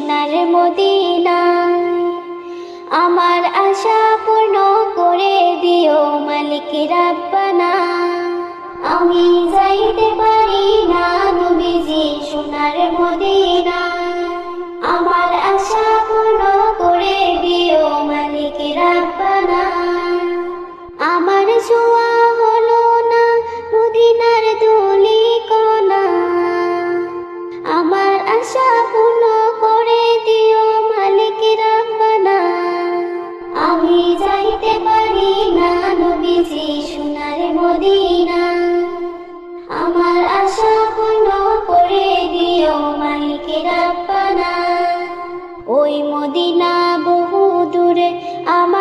সোনার মদিনায় আমার আশা পূর্ণ করে দিও মালিক রাব্বানা। আমি যাইতে পারি না নবীজি সোনার মদিনা, আমার আশা পূর্ণ করে দিও মালিক রাব্বানা। আমার ছোঁয়া যাইতে পারি না, নবীজি, সোনার মদিনা। আমার আশা পূর্ণ করে দিও মালিকে রাব্বানা ওই মদিনা বহু দূরে আমার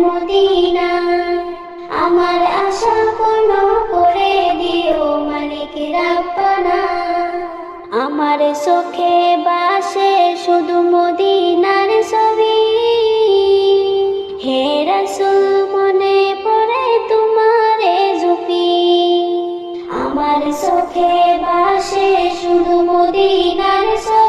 মদিনা, আমার আশা পূর্ণ করে দিও মালিক রাব্বানা। আমার চোখে বাসে শুধু মদিনার ছবি। হে রাসূল, মনে পড়ে তোমারে জুপি আমার চোখে বাসে শুধু মদিনার ছবি।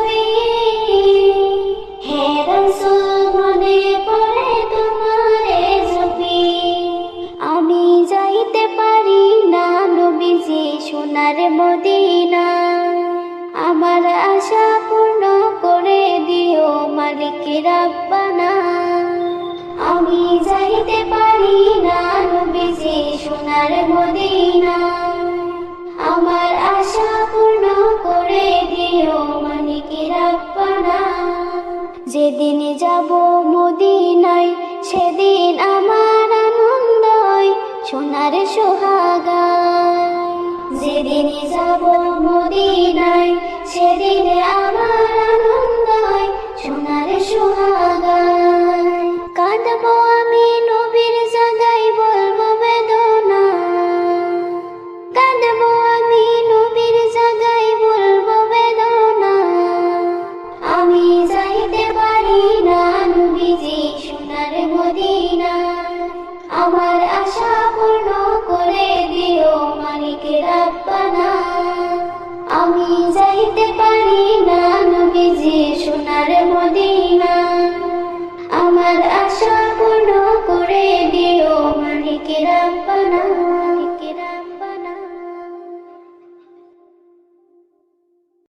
মদিনা। আমার আশা পূর্ণ করে দিও মালিক রাব্বানা। আমি যাইতে পারি না নবীজি সোনার মদিনা। আমার আশা পূর্ণ করে দিও মালিক রাব্বানা। যেদিন যেদিন যাব মদিনায়, সেদিন আমার আনন্দই সোনার সোহাগায় কাঁদবো আমি নবীর জাগাই বলব বেদনা। কাঁদবো আমি নবীর জাগাই বলব বেদনা। আমি যাইতে পারি না নবীজি সোনার মদিনা আমার আশা রব্বানা আমি যাইতে পারি না, নবীজি, সোনার মদিনা। আমার আশা পূর্ণ করে দিও মানিক রব্বানা